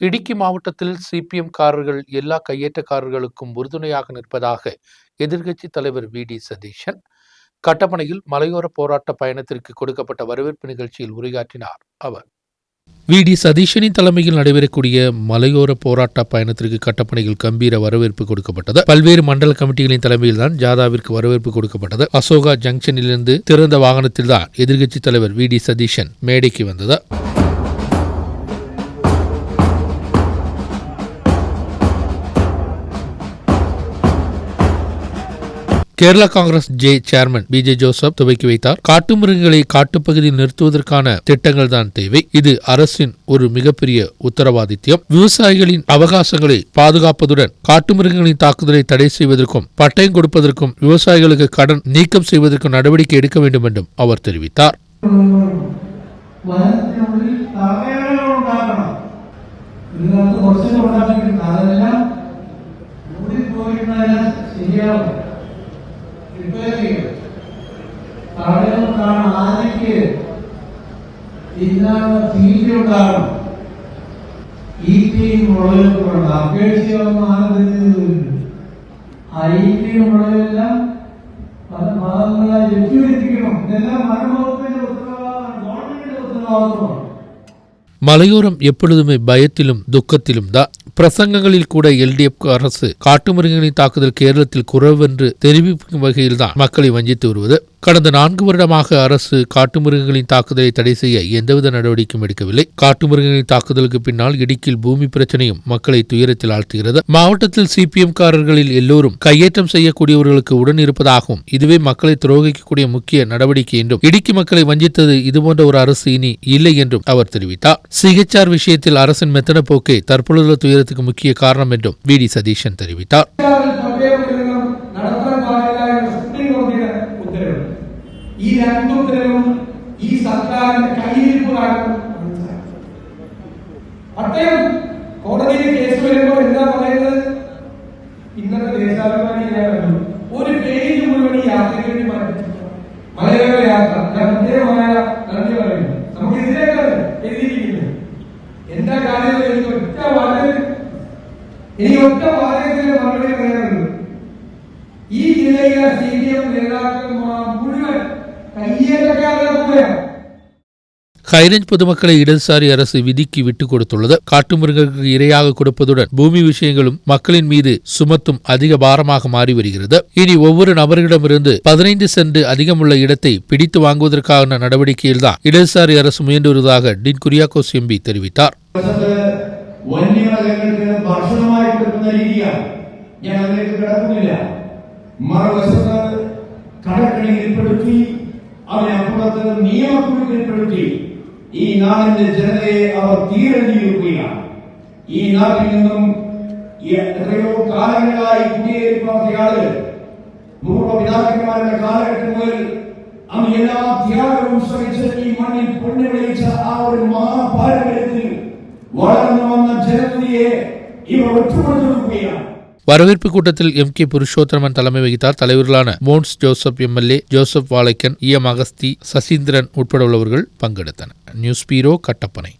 இடுக்கி மாவட்டத்தில் சிபிஎம் காரர்கள் எல்லா கையேற்றக்காரர்களுக்கும் உறுதுணையாக நிற்பதாக எதிர்க்கட்சித் தலைவர் வி. டி. சதீஷன் கட்டப்பனையில் மலையோர போராட்ட பயணத்திற்கு கொடுக்கப்பட்ட வரவேற்பு நிகழ்ச்சியில் உரையாற்றினார் அவர். வி. டி. சதீஷனின் தலைமையில் நடைபெறக்கூடிய மலையோர போராட்ட பயணத்திற்கு கட்டப்பனையில் கம்பீர வரவேற்பு கொடுக்கப்பட்டது. பல்வேறு மண்டல கமிட்டிகளின் தலைமையில் தான் ஜாதாவிற்கு வரவேற்பு கொடுக்கப்பட்டது. அசோகா ஜங்ஷனிலிருந்து திறந்த வாகனத்தில் தான் எதிர்க்கட்சித் தலைவர் வி. டி. சதீஷன் மேடைக்கு வந்தது. Kerala Congress J chairman P J Joseph துவக்கி வைத்தார் காட்டுமிருகங்களை காட்டுப்பகுதியில் நிறுத்துவதற்கான திட்டங்கள் தான் தேவை இது அரசின் ஒரு மிகப்பெரிய உத்தரவாதித்யம் விவசாயிகளின் அவகாசங்களை பாதுகாப்பதுடன் காட்டுமிருகங்களின் தாக்குதலை தடை செய்வதற்கும் பட்டயம் கொடுப்பதற்கும் விவசாயிகளுக்கு கடன் நீக்கம் செய்வதற்கும் நடவடிக்கை எடுக்க வேண்டும் என்றும் அவர் தெரிவித்தார் വനത്തിനുള്ളിൽ തടയണകൾ ഉണ്ടാക്കണം ഇതിനകത്ത് കുറച്ചൊക്കെ ഉണ്ടാക്കിയിട്ടുണ്ട് അതെല്ലാം കൂടിപ്പോയിരുന്നതെല്ലാം ശരിയാവും തിന്നാനുള്ള തീറ്റ ഉണ്ടാകണം ഈറ്റയും മുളകും കൂടെ അപേക്ഷിച്ചൊന്നും ആന തിന്നുന്നില്ല ആ ഈറ്റയും മുളകെല്ലാം പല ഭാഗങ്ങളായി ലഭ്യമെത്തിക്കണം ഇതെല്ലാം മരണവകുപ്പിന്റെ ഉത്തരവാദിത്തമാണ് ഗവൺമെന്റിന്റെ ഉത്തരവാദിത്തമാണ് மலையோரம் எப்பொழுதுமே பயத்திலும் துக்கத்திலும் தான் பிரசங்கங்களில் கூட எல்டிஎஃப் அரசு காட்டுமிருகங்களின் தாக்குதல் கேரளத்தில் குறைவென்று தெரிவிக்கும் வகையில் தான் மக்களை வஞ்சித்து வருவது கடந்த நான்கு வருடமாக அரசு காட்டுமிருகங்களின் தாக்குதலை தடை செய்ய எந்தவித நடவடிக்கையும் எடுக்கவில்லை. காட்டுமிருகங்களின் தாக்குதலுக்கு பின்னால் இடுக்கில் பூமி பிரச்சனையும் மக்களை துயரத்தில் ஆழ்த்துகிறது. மாவட்டத்தில் சிபிஎம் காரர்களில் எல்லோரும் கையேற்றம் செய்யக்கூடியவர்களுக்கு உடன் இருப்பதாகவும் இதுவே மக்களை துரோகிக்கக்கூடிய முக்கிய நடவடிக்கை என்றும் இடுக்கி மக்களை வஞ்சித்தது இதுபோன்ற ஒரு அரசு இனி இல்லை என்றும் அவர் தெரிவித்தார். சிகிச்சார் விஷயத்தில் அரசின் மெத்தன போக்கே தற்பொழுதுள்ள துயரத்துக்கு முக்கிய காரணம் என்றும் வி டி சதீஷன் தெரிவித்தார். രണ്ട് ഉത്തരവും ഈ സർക്കാരിന്റെ കയ്യിരിപ്പുകാരും അദ്ദേഹം കോടതിയിൽ കേസ് വരുമ്പോൾ എന്താ പറയുന്നത്? ഇന്നത്തെ ദേശാഭിമാനി ഒരു പേജ് മുഴുവൻ ഈ യാത്രയ്ക്ക് വേണ്ടി യാത്ര. ഞാൻ പ്രത്യേകമായ നന്ദി പറയുന്നു. നമുക്ക് ഇതിനേക്കാൾ എഴുതിയിരിക്കുന്നത്. എന്താ കാര്യം എനിക്ക് ഒറ്റ വളരെ എനിക്ക് ഒറ്റ ஹைரேஞ்ச் பொதுமக்களை இடதுசாரி அரசு விதிக்கு விட்டுக் கொடுத்துள்ளது காட்டுமிருகங்களுக்கு இரையாக கொடுப்பதுடன் பூமி விஷயங்களும் மக்களின் மீது சுமத்தும் அதிக பாரமாக மாறி வருகிறது இனி ஒவ்வொரு நபர்களிடமிருந்து பதினைந்து சென்ட் அதிகமுள்ள இடத்தை பிடித்து வாங்குவதற்கான நடவடிக்கையில்தான் இடதுசாரி அரசு முயன்று வருவதாக டின் குரியாக்கோஸ் எம்பி தெரிவித்தார் വശത്ത് വന്യമൃഗങ്ങൾക്ക് ഭക്ഷണമായി അതിനപ്പുറത്ത് നിയമക്കുഴുക്കിൽപ്പെടുത്തി ഈ നാടിന്റെ ജനതയെ അവർ തീരഞ്ഞിരിക്കുകയാണ് ഈ നാട്ടിൽ നിന്നും എത്രയോ കാലങ്ങളായി കുടിയേറി പാർത്തിയ ആളുകൾ പൂർവപിതാക്കന്മാരുടെ കാലഘട്ടം മുതൽ അന്ന് എല്ലാ ത്യാഗവും ശ്രമിച്ച് ഈ മണ്ണിൽ പൊന്നു വിളിച്ച ആ ഒരു മഹാപാരമ്പര്യത്തിൽ വളർന്നു വന്ന ജനതയെ ഇവർ ഒറ്റുകൊടുത്തിരിക്കുകയാണ് வரவேற்பு கூட்டத்தில் எம் கே புருஷோத்தமன் தலைமை வகித்தார். தலைவர்களான Mons Joseph MLA Joseph Vazhakkan E M Agasthi Saseendran உட்பட உள்ளவர்கள் பங்கெடுத்தனர். நியூஸ் பீரோ கட்டப்பனை.